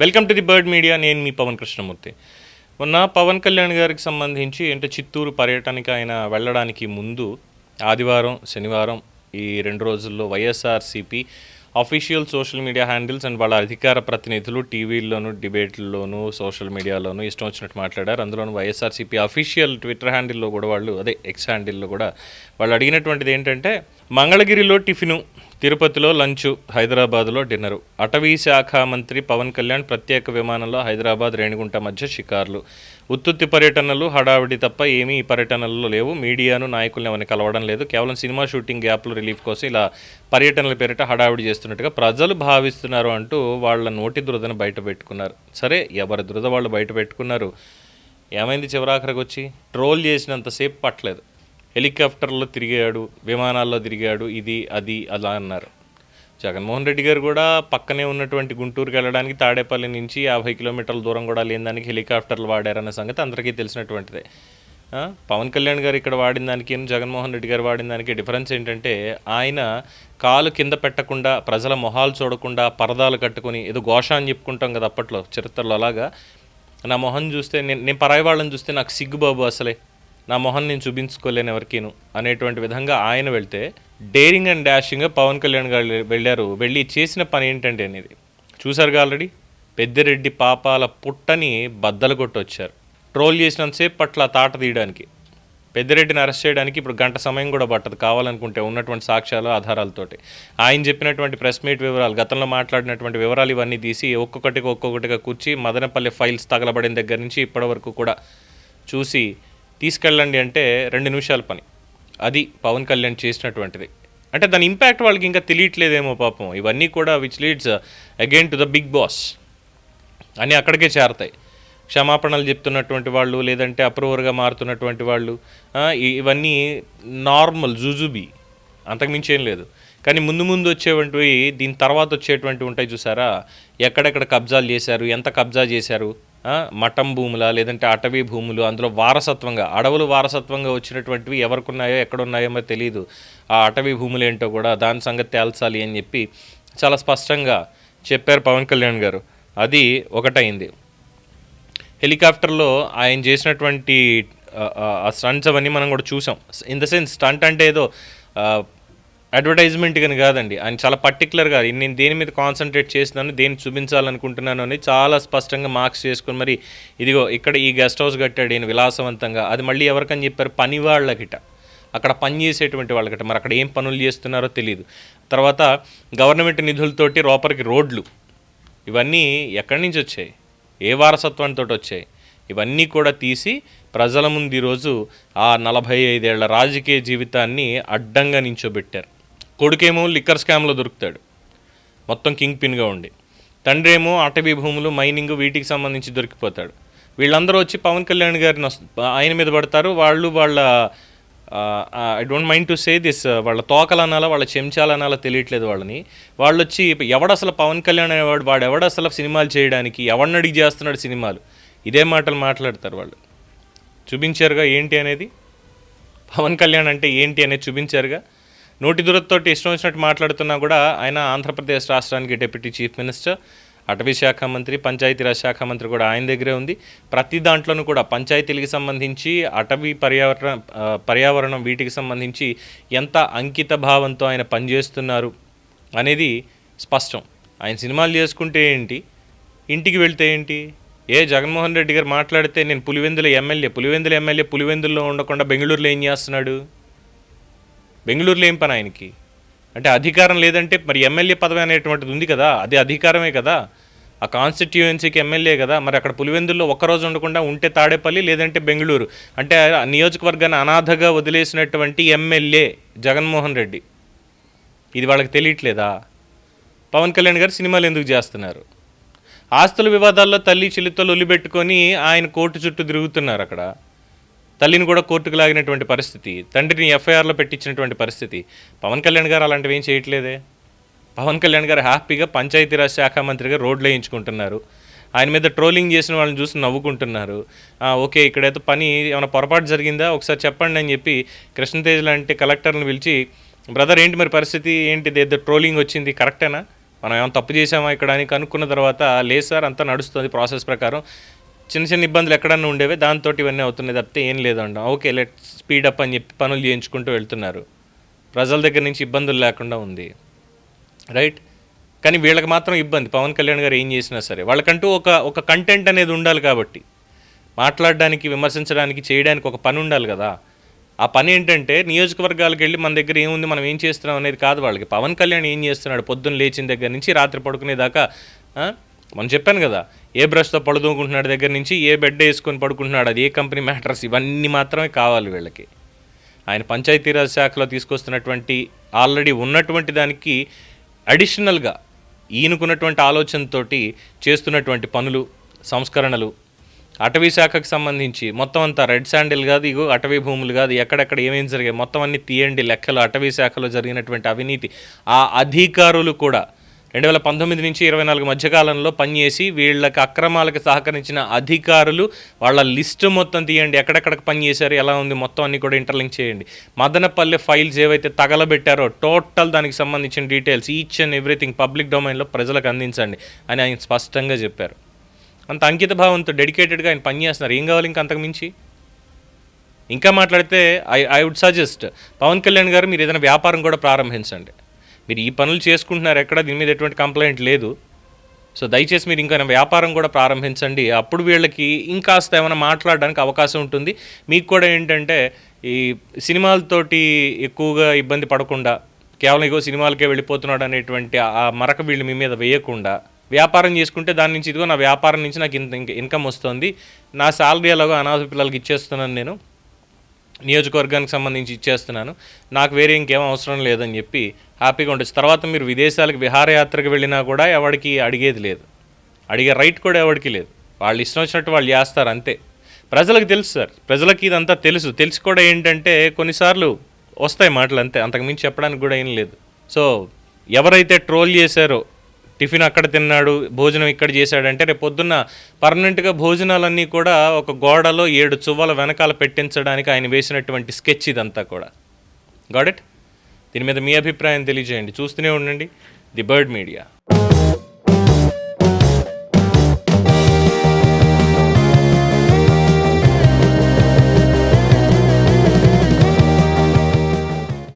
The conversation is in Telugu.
Welcome to the bird media నేను మీ పవన్ కృష్ణమూర్తి. మొన్న పవన్ కళ్యాణ్ గారికి సంబంధించి అంటే చిత్తూరు పర్యటనకి ఆయన వెళ్ళడానికి ముందు ఆదివారం శనివారం ఈ రెండు రోజుల్లో YSRCP official social media handles and వాళ్ళ అధికార ప్రతినిధులు టీవీల్లోనూ డిబేట్లలోనూ సోషల్ మీడియాలోనూ ఇష్టం వచ్చినట్టు మాట్లాడారు. అందులోనూ వైఎస్ఆర్సీపీ అఫీషియల్ ట్విట్టర్ హ్యాండిల్లో కూడా వాళ్ళు అదే ఎక్స్ హ్యాండిల్లో కూడా వాళ్ళు అడిగినటువంటిది ఏంటంటే మంగళగిరిలో టిఫిను తిరుపతిలో లంచ్ హైదరాబాద్లో డిన్నరు. అటవీ శాఖ మంత్రి పవన్ కళ్యాణ్ ప్రత్యేక విమానంలో హైదరాబాద్ రేణిగుంట మధ్య షికార్లు. ఉత్తుత్తి పర్యటనలు హడావిడి తప్ప ఏమీ ఈ పర్యటనల్లో లేవు. మీడియాను నాయకుల్ని ఎవరిని కలవడం లేదు. కేవలం సినిమా షూటింగ్ గ్యాప్లు రిలీఫ్ కోసం ఇలా పర్యటనల పేరిట హడావిడి చేస్తున్నట్టుగా ప్రజలు భావిస్తున్నారు అంటూ వాళ్ళ నోటి దురదను బయట పెట్టుకున్నారు. సరే ఎవరి దురద వాళ్ళు బయట పెట్టుకున్నారు? ఏమైంది చివరాఖరికి వచ్చి ట్రోల్ చేసినంతసేపు పట్టలేదు. హెలికాప్టర్లో తిరిగాడు విమానాల్లో తిరిగాడు ఇది అది అలా అన్నారు. జగన్మోహన్ రెడ్డి గారు కూడా పక్కనే ఉన్నటువంటి గుంటూరుకి వెళ్ళడానికి తాడేపల్లి నుంచి యాభై కిలోమీటర్ల దూరం కూడా లేని దానికి హెలికాప్టర్లు వాడారన్న సంగతి అందరికీ తెలిసినటువంటిదే. పవన్ కళ్యాణ్ గారు ఇక్కడ వాడిన దానికి జగన్మోహన్ రెడ్డి గారు వాడిన దానికి డిఫరెన్స్ ఏంటంటే ఆయన కాలు కింద పెట్టకుండా ప్రజల మొహాలు చూడకుండా పరదాలు కట్టుకొని ఏదో ఘోష అని చెప్పుకుంటాం కదా అప్పట్లో చరిత్రలో అలాగా. నా మొహం చూస్తే నేను నేను పరాయి వాళ్ళని చూస్తే నాకు సిగ్గు బాబు అసలే. నా మొహం నేను చూపించుకోలేను ఎవరికీను అనేటువంటి విధంగా ఆయన వెళ్తే డేరింగ్ అండ్ డాషింగ్గా పవన్ కళ్యాణ్ గారు వెళ్ళారు. వెళ్ళి చేసిన పని ఏంటంటే అనేది. చూసారుగా ఆల్రెడీ పెద్దిరెడ్డి పాపాల పుట్టని బద్దలు కొట్టొచ్చారు. ట్రోల్ చేసినంతసేపు పట్ల తాట తీయడానికి. పెద్దిరెడ్డిని అరెస్ట్ చేయడానికి ఇప్పుడు గంట సమయం కూడా పట్టదు కావాలనుకుంటే ఉన్నటువంటి సాక్ష్యాలు ఆధారాలతోటి. ఆయన చెప్పినటువంటి ప్రెస్ మీట్ వివరాలు గతంలో మాట్లాడినటువంటి వివరాలు ఇవన్నీ తీసి ఒక్కొక్కటిగా ఒక్కొక్కటిగా కూర్చి మదనపల్లి ఫైల్స్ తగలబడిన దగ్గర నుంచి ఇప్పటి వరకు కూడా చూసి తీసుకెళ్ళండి అంటే రెండు నిమిషాల పని. అది పవన్ కళ్యాణ్ చేసినటువంటిది. అంటే దాని ఇంపాక్ట్ వాళ్ళకి ఇంకా తెలియట్లేదేమో పాపం. ఇవన్నీ కూడా which leads again to the big boss అని అక్కడికే చేరతాయి. క్షమాపణలు చెప్తున్నటువంటి వాళ్ళు లేదంటే అప్రూవర్గా మారుతున్నటువంటి వాళ్ళు ఇవన్నీ నార్మల్ జుజుబీ. అంతకుమించి ఏం లేదు. కానీ ముందు ముందు వచ్చేటువంటివి దీని తర్వాత వచ్చేటువంటివి ఉంటాయి చూసారా? ఎక్కడెక్కడ కబ్జాలు చేశారు ఎంత కబ్జా చేశారు? మఠం భూముల లేదంటే అటవీ భూములు అందులో వారసత్వంగా అడవులు వారసత్వంగా వచ్చినటువంటివి ఎవరికి ఉన్నాయో ఎక్కడ మరి తెలియదు ఆ అటవీ భూములు ఏంటో కూడా దాని సంగతి తేల్చాలి అని చెప్పి చాలా స్పష్టంగా చెప్పారు పవన్ కళ్యాణ్ గారు. అది ఒకటైంది. హెలికాప్టర్లో ఆయన చేసినటువంటి ఆ స్టంట్స్ అవన్నీ మనం కూడా చూసాం. ఇన్ ద సెన్స్ స్టంట్ అంటే ఏదో అడ్వర్టైజ్మెంట్ కానీ కాదండి. ఆయన చాలా పర్టికులర్గా నేను దేని మీద కాన్సన్ట్రేట్ చేస్తున్నాను దేని చూపించాలనుకుంటున్నాను అని చాలా స్పష్టంగా మార్క్స్ చేసుకుని మరి ఇదిగో ఇక్కడ ఈ గెస్ట్ హౌస్ కట్టాడు ఈయన విలాసవంతంగా. అది మళ్ళీ ఎవరికని చెప్పారు? పని వాళ్ళకిట. అక్కడ పని చేసేటువంటి వాళ్ళకిట. మరి అక్కడ ఏం పనులు చేస్తున్నారో తెలియదు తర్వాత గవర్నమెంట్ నిధులతోటి రోపర్కి రోడ్లు. ఇవన్నీ ఎక్కడి నుంచి వచ్చాయి? ఏ వారసత్వంతో వచ్చాయి? ఇవన్నీ కూడా తీసి ప్రజల ముందు ఈరోజు ఆ నలభై ఐదేళ్ళ రాజకీయ జీవితాన్ని అడ్డంగా నించోబెట్టారు. కొడుకేమో లిక్కర్ స్కామ్లో దొరుకుతాడు. మొత్తం కింగ్ పిన్గా ఉండి. తండ్రి ఏమో అటవీ భూములు మైనింగ్ వీటికి సంబంధించి దొరికిపోతాడు. వీళ్ళందరూ వచ్చి పవన్ కళ్యాణ్ గారిని ఆయన మీద పడతారు. వాళ్ళు వాళ్ళ I don't mind to say this వాళ్ళ తోకలు అనాలా వాళ్ళ చెంచాలు అనాలా తెలియట్లేదు వాళ్ళని. వాళ్ళు వచ్చి ఎవడు అసలు పవన్ కళ్యాణ్ అనేవాడు వాడు ఎవడు అసలు సినిమాలు చేయడానికి ఎవడిని అడిగి చేస్తున్నాడు సినిమాలు? ఇదే మాటలు మాట్లాడతారు వాళ్ళు. చూపించారుగా ఏంటి అనేది? పవన్ కళ్యాణ్ అంటే ఏంటి అనేది చూపించారుగా? నోటి దూరతోటి ఇష్టం వచ్చినట్టు మాట్లాడుతున్నా కూడా ఆయన ఆంధ్రప్రదేశ్ రాష్ట్రానికి డిప్యూటీ చీఫ్ మినిస్టర్ అటవీ శాఖ మంత్రి పంచాయతీరాజ్ శాఖ మంత్రి కూడా ఆయన దగ్గరే ఉంది. ప్రతి దాంట్లోనూ కూడా పంచాయతీలకు సంబంధించి అటవీ పర్యావరణ పర్యావరణం వీటికి సంబంధించి ఎంత అంకిత భావంతో ఆయన పనిచేస్తున్నారు అనేది స్పష్టం. ఆయన సినిమాలు చేసుకుంటే ఏంటి? ఇంటికి వెళ్తే ఏంటి? ఏ జగన్మోహన్ రెడ్డి గారు మాట్లాడితే నేను పులివెందుల ఎమ్మెల్యే పులివెందుల ఎమ్మెల్యే పులివెందుల్లో ఉండకుండా బెంగళూరులో ఏం చేస్తున్నాడు? బెంగళూరులో ఏం పని ఆయనకి? అంటే అధికారం లేదంటే మరి ఎమ్మెల్యే పదవి అనేటువంటిది ఉంది కదా అది అధికారమే కదా. ఆ కాన్స్టిట్యుయెన్సీకి ఎమ్మెల్యే కదా మరి అక్కడ పులివెందుల్లో ఒక్కరోజు ఉండకుండా ఉంటే తాడేపల్లి లేదంటే బెంగళూరు. అంటే నియోజకవర్గాన్ని అనాథగా వదిలేసినటువంటి ఎమ్మెల్యే జగన్మోహన్ రెడ్డి. ఇది వాళ్ళకి తెలియట్లేదా? పవన్ కళ్యాణ్ గారు సినిమాలు ఎందుకు చేస్తున్నారు? ఆస్తుల వివాదాల్లో తల్లి చెల్లితో పెట్టుకొని ఆయన కోర్టు చుట్టూ తిరుగుతున్నారు అక్కడ. తల్లిని కూడా కోర్టుకు లాగినటువంటి పరిస్థితి తండ్రిని ఎఫ్ఐఆర్లో పెట్టించినటువంటి పరిస్థితి. పవన్ కళ్యాణ్ గారు అలాంటివి ఏం చేయట్లేదే? పవన్ కళ్యాణ్ గారు హ్యాపీగా పంచాయతీరాజ్ శాఖ మంత్రిగా రోడ్లు వేయించుకుంటున్నారు. ఆయన మీద ట్రోలింగ్ చేసిన వాళ్ళని చూసి నవ్వుకుంటున్నారు. ఓకే ఇక్కడైతే పని ఏమైనా పొరపాటు జరిగిందా? ఒకసారి చెప్పండి అని చెప్పి కృష్ణతేజ్ లాంటి కలెక్టర్ని పిలిచి బ్రదర్ ఏంటి మరి పరిస్థితి? ఏంటి? ఏదో ట్రోలింగ్ వచ్చింది కరెక్టేనా? మనం ఏమైనా తప్పు చేసామా ఇక్కడ? అని కనుక్కున్న తర్వాత లేదు సార్ అంతా నడుస్తుంది ప్రాసెస్ ప్రకారం. చిన్న చిన్న ఇబ్బందులు ఎక్కడన్నా ఉండేవి దాంతో ఇవన్నీ అవుతున్నాయి తప్పితే ఏం లేదంట. ఓకే లెట్ స్పీడప్ అని చెప్పి పనులు చేయించుకుంటూ వెళ్తున్నారు. ప్రజల దగ్గర నుంచి ఇబ్బందులు లేకుండా ఉంది. రైట్ కానీ వీళ్ళకి మాత్రం ఇబ్బంది. పవన్ కళ్యాణ్ గారు ఏం చేసినా సరే వాళ్ళకంటూ ఒక ఒక కంటెంట్ అనేది ఉండాలి కాబట్టి. మాట్లాడడానికి విమర్శించడానికి చేయడానికి ఒక పని ఉండాలి కదా. ఆ పని ఏంటంటే నియోజకవర్గాలకు వెళ్ళి మన దగ్గర ఏముంది మనం ఏం చేస్తున్నాం అనేది కాదు వాళ్ళకి. పవన్ కళ్యాణ్ ఏం చేస్తున్నాడు పొద్దున్న లేచిన దగ్గర నుంచి రాత్రి పడుకునేదాకా మనం చెప్పాను కదా ఏ బ్రష్తో పడుదూకుంటున్నాడు దగ్గర నుంచి ఏ బెడ్ వేసుకొని పడుకుంటున్నాడు అది ఏ కంపెనీ మ్యాటర్స్ ఇవన్నీ మాత్రమే కావాలి వీళ్ళకి. ఆయన పంచాయతీరాజ్ శాఖలో తీసుకొస్తున్నటువంటి ఆల్రెడీ ఉన్నటువంటి దానికి అడిషనల్గా ఈయనకున్నటువంటి ఆలోచనతోటి చేస్తున్నటువంటి పనులు సంస్కరణలు అటవీ శాఖకు సంబంధించి మొత్తం అంతా రెడ్ శాండిల్ కాదు ఇగో అటవీ భూములు కాదు ఎక్కడెక్కడ ఏమేమి జరిగాయి మొత్తం అన్ని తీయండి లెక్కలు అటవీ శాఖలో జరిగినటువంటి అవినీతి. ఆ అధికారులు కూడా రెండు వేల పంతొమ్మిది నుంచి ఇరవై నాలుగు మధ్యకాలంలో పనిచేసి వీళ్ళకి అక్రమాలకు సహకరించిన అధికారులు వాళ్ళ లిస్టు మొత్తం తీయండి. ఎక్కడెక్కడికి పనిచేశారు ఎలా ఉంది మొత్తం అన్ని కూడా ఇంటర్లింక్ చేయండి. మదనపల్లె ఫైల్స్ ఏవైతే తగలబెట్టారో టోటల్ దానికి సంబంధించిన details each and everything public డొమైన్లో ప్రజలకు అందించండి అని ఆయన స్పష్టంగా చెప్పారు. అంత అంకిత భావంతో డెడికేటెడ్గా ఆయన పనిచేస్తున్నారు ఏం కావాలి ఇంకా అంతకుమించి ఇంకా మాట్లాడితే I I would suggest Pavan Kalyan garu మీరు ఏదైనా వ్యాపారం కూడా ప్రారంభించండి. మీరు ఈ పనులు చేసుకుంటున్నారు ఎక్కడ? దీని మీద ఎటువంటి కంప్లైంట్ లేదు. సో దయచేసి మీరు ఇంకా వ్యాపారం కూడా ప్రారంభించండి. అప్పుడు వీళ్ళకి ఇంకాస్త ఏమైనా మాట్లాడడానికి అవకాశం ఉంటుంది. మీకు కూడా ఏంటంటే ఈ సినిమాలతోటి ఎక్కువగా ఇబ్బంది పడకుండా కేవలం ఇగో సినిమాలకే వెళ్ళిపోతున్నాడు అనేటువంటి ఆ మరక వీళ్ళు మీ మీద వేయకుండా వ్యాపారం చేసుకుంటే దాని నుంచి ఇదిగో నా వ్యాపారం నుంచి నాకు ఇంత ఇన్కమ్ వస్తుంది. నా శాలరీ ఎలాగో అనాథ పిల్లలకి ఇచ్చేస్తున్నాను నేను. నియోజకవర్గానికి సంబంధించి ఇచ్చేస్తున్నాను. నాకు వేరే ఇంకేం అవసరం లేదని చెప్పి హ్యాపీగా ఉండొచ్చు. తర్వాత మీరు విదేశాలకు విహారయాత్రకు వెళ్ళినా కూడా ఎవరికి అడిగేది లేదు. అడిగే రైట్ కూడా ఎవరికి లేదు. వాళ్ళు ఇష్టం వచ్చినట్టు వాళ్ళు చేస్తారు అంతే. ప్రజలకు తెలుసు సార్. ప్రజలకి ఇదంతా తెలుసు. తెలిసి కూడా ఏంటంటే కొన్నిసార్లు వస్తాయి మాటలు అంతే. అంతకుమించి చెప్పడానికి కూడా ఏం లేదు. సో ఎవరైతే ట్రోల్ చేశారో టిఫిన్ అక్కడ తిన్నాడు భోజనం ఇక్కడ చేశాడంటే రేపు పొద్దున్న పర్మనెంట్గా భోజనాలన్నీ కూడా ఒక గోడలో ఏడు చువ్వల వెనకాల పెట్టించడానికి ఆయన వేసినటువంటి స్కెచ్ ఇదంతా కూడా. గాడ్ దీని మీద మీ అభిప్రాయం తెలియజేయండి. చూస్తూనే ఉండండి. The bird media.